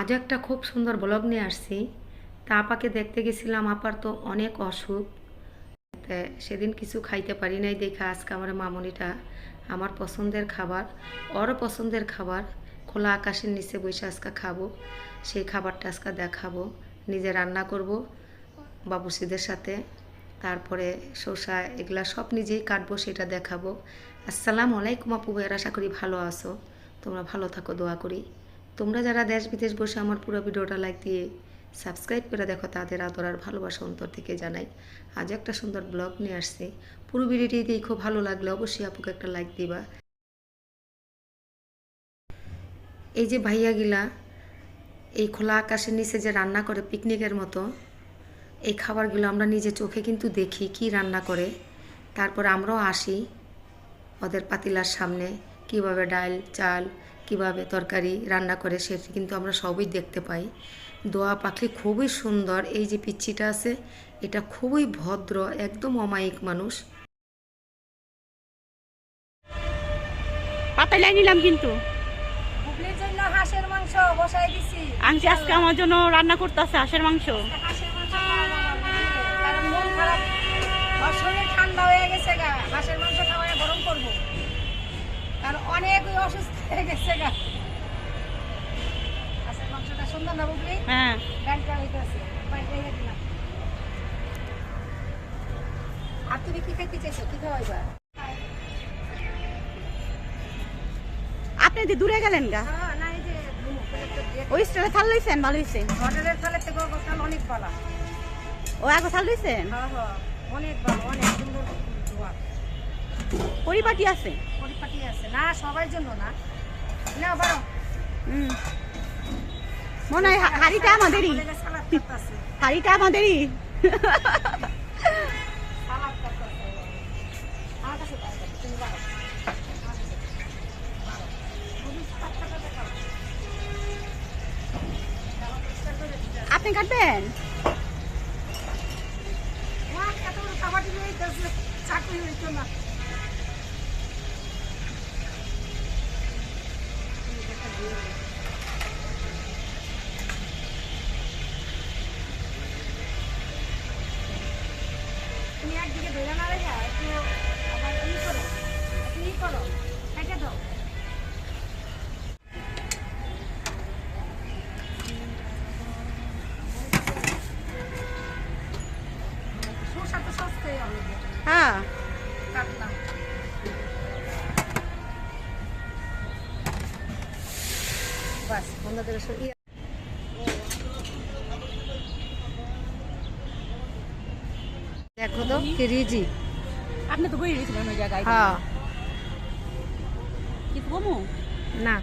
আজ একটা খুব সুন্দর ব্লগ নিয়ে আসছি। তা আপাকে দেখতে গেছিলাম, আপার তো অনেক অসুখ। সেদিন কিছু খাইতে পারি নাই দেখে আজকে আমার মামনিটা আমার পছন্দের খাবার ওর পছন্দের খাবার, খোলা আকাশের নিচে বসে আজকে খাব, সেই খাবারটা আজকে দেখাবো, নিজে রান্না করব, বাবুসিদের সাথে, তারপরে শসা এগুলা সব নিজেই কাটবো, সেটা দেখাবো। আসসালামু আলাইকুম আপু ভাইয়ের, আশা করি ভালো আছো, তোমরা ভালো থাকো, দোয়া করি। তোমরা যারা দেশ বিদেশ বসে আমার পুরো ভিডিওটা লাইক দিয়ে সাবস্ক্রাইব করে দেখো, তাদের আদর আর ভালোবাসা অন্তর থেকে জানাই। আজ একটা সুন্দর ব্লগ নিয়ে আসছি। পুরো ভিডিওটি দেখো ভালো লাগলে, অবশ্যই আপুকে একটা লাইক দিবা। এই যে ভাইয়াগিলা, এই খোলা আকাশের নিচে যে রান্না করে পিকনিকের মতো, এই খাবারগুলো আমরা নিজে চোখে কিন্তু দেখি কি রান্না করে। তারপর আমরাও আসি ওদের পাতিলার সামনে। কীভাবে ডাল চাল কীভাবে তরকারি রান্না করে সেটি কিন্তু আমরা সবই দেখতে পাই। দোয়া পাখি খুবই সুন্দর এই যে পিচ্ছিটা আছে এটা খুবই ভদ্র একদম অমায়িক মানুষ। পাতাইলাই নিলাম কিন্তু। হাঁসের মাংস বসাই দিছি। আংটি আজকে আমার জন্য রান্না করতেছে হাঁসের মাংস। হাঁসের মাংস মন খারাপ। শরীর ঠান্ডা হয়ে গেছে গা হাঁসের মাংস খাওয়ায় গরম করব। কারণ অনেক অসুস্থ হয়ে গেছে গা। মাংসটা সুন্দর না বুবলি? হ্যাঁ। ব্যাংকটা হইতেছে বাইরে দিলাম। আর তুমি কি খাইতে চাইছো? কি খাওয়াইবা আপনি যে দূরে গেলেন গা। হ্যাঁ না এই যে ধুমু, ওই স্টাইলে থাল লইছেন ভালো হয়েছে হোটেলের থালের থেকে অনেক ভালো। ও আগে থাল লইছেন? হ্যাঁ হ্যাঁ অনেক ভালো অনেক সুন্দর। ধোয়া পরিপাটি আছে? পরিপাটি আছে। না সবার জন্য না। না বড় হুম। মনে হয় হাড়িটা আমাদেরই। হাড়িটা আমাদেরই। সালাদ করতেছে আমার কাছে দাও, দাও, তুমি বাড়ো। আমার কাছে দাও। বাড়ো। তুমি সালাদটা করে খাও। খাওয়া পরিষ্কার করে দিতে হবে। আপনি কাটবেন মা, এত বড় খাবার দিলে এই দেশে চাকরি হইতো না। তুমি দেখা দিয়ে দাও। তুমি একদিকে ধরে না রেখে একটু আবার ই করো একটু ই করো কেটে দাও। হ্যাঁ। কাটলাম। বাস বন্ধুদের ইয়ে দেখো তো ফ্রিজি আপনি তো বই গেছিলেন ওই জায়গায়। হ্যাঁ। কি কমু না।